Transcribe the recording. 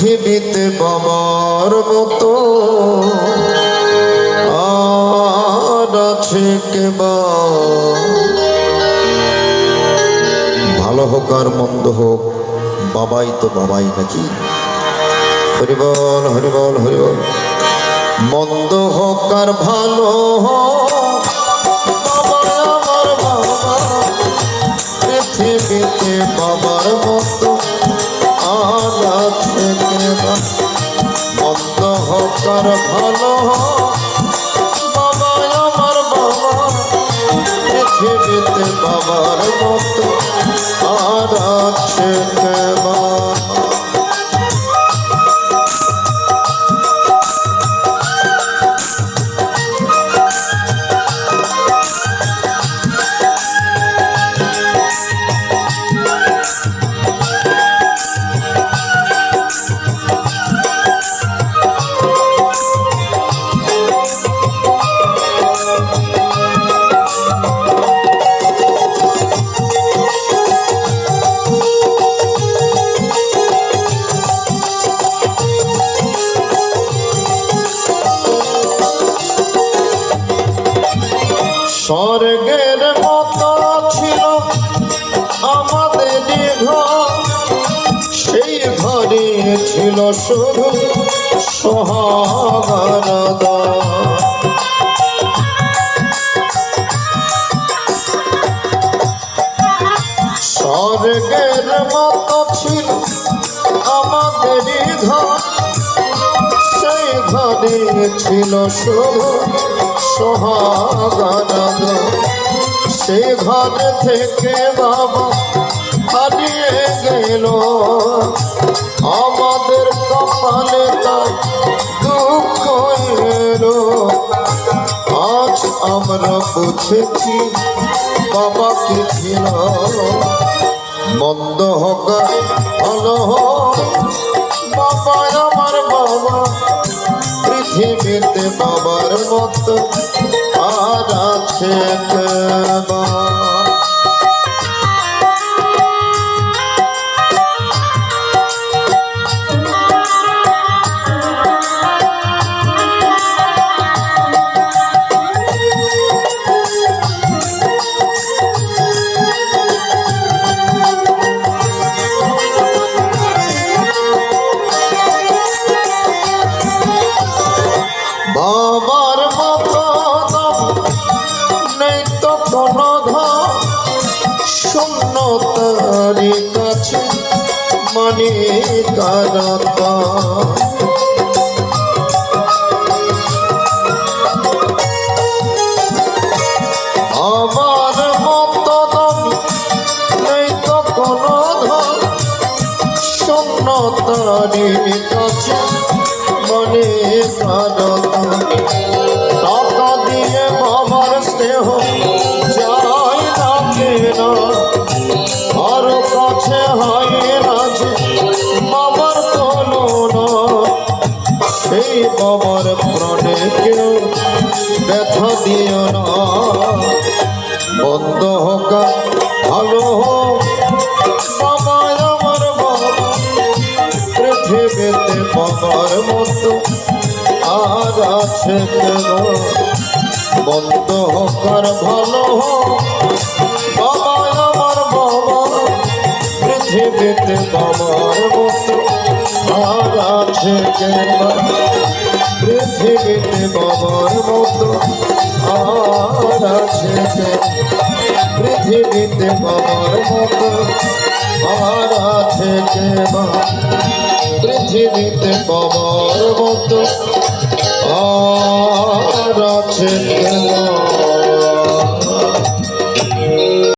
পৃথিবীতে বাবার মতো। আর আছে কেবা ভালো হোক আর মন্দ হোক, বাবাই তো বাবাই নাকি? হরিবল হরিবল হরিবল। মন্দ হোক আর ভালো হোক আর ভালো। বাবা আমার বাবা পৃথিবীতে বাবার মতো। আর আছে স্বর্গের মতো ছিল আমাদের ঘর। সেই ঘরে ছিল শুধু সোহাগানদা। স্বর্গের মতো ছিল আমাদের ঘর। সেই ঘরে ছিল শুধু সোহাগানন্দ সে ঘর থেকে বাবা হারিয়ে গেল। আমাদের কপালে তার দুঃখ আজ আমরা বুঝেছি বাবা কি ছিল মন্দ হোক ভালো হোক পৃথিবীতে বাবার মতো আর আছে ধন শূন্য তারি কাছে মানে কারতা তারি কাছে মনে ব্যথা দিও না। বন্ধ হোক, ভালো হোক। বাবা আমার বাবা পৃথিবীতে বাবার মতো। আর আছে কেন? বন্ধ হোক আর ভালো হোক। বাবা আমার বাবা পৃথিবীতে বাবার মতো। আর আছে কেন? পৃথিবীতে বাবার মতো আর আছে পৃথিবীতে বাবার মতো আর আছে কেবা পৃথিবীতে বাবার মতো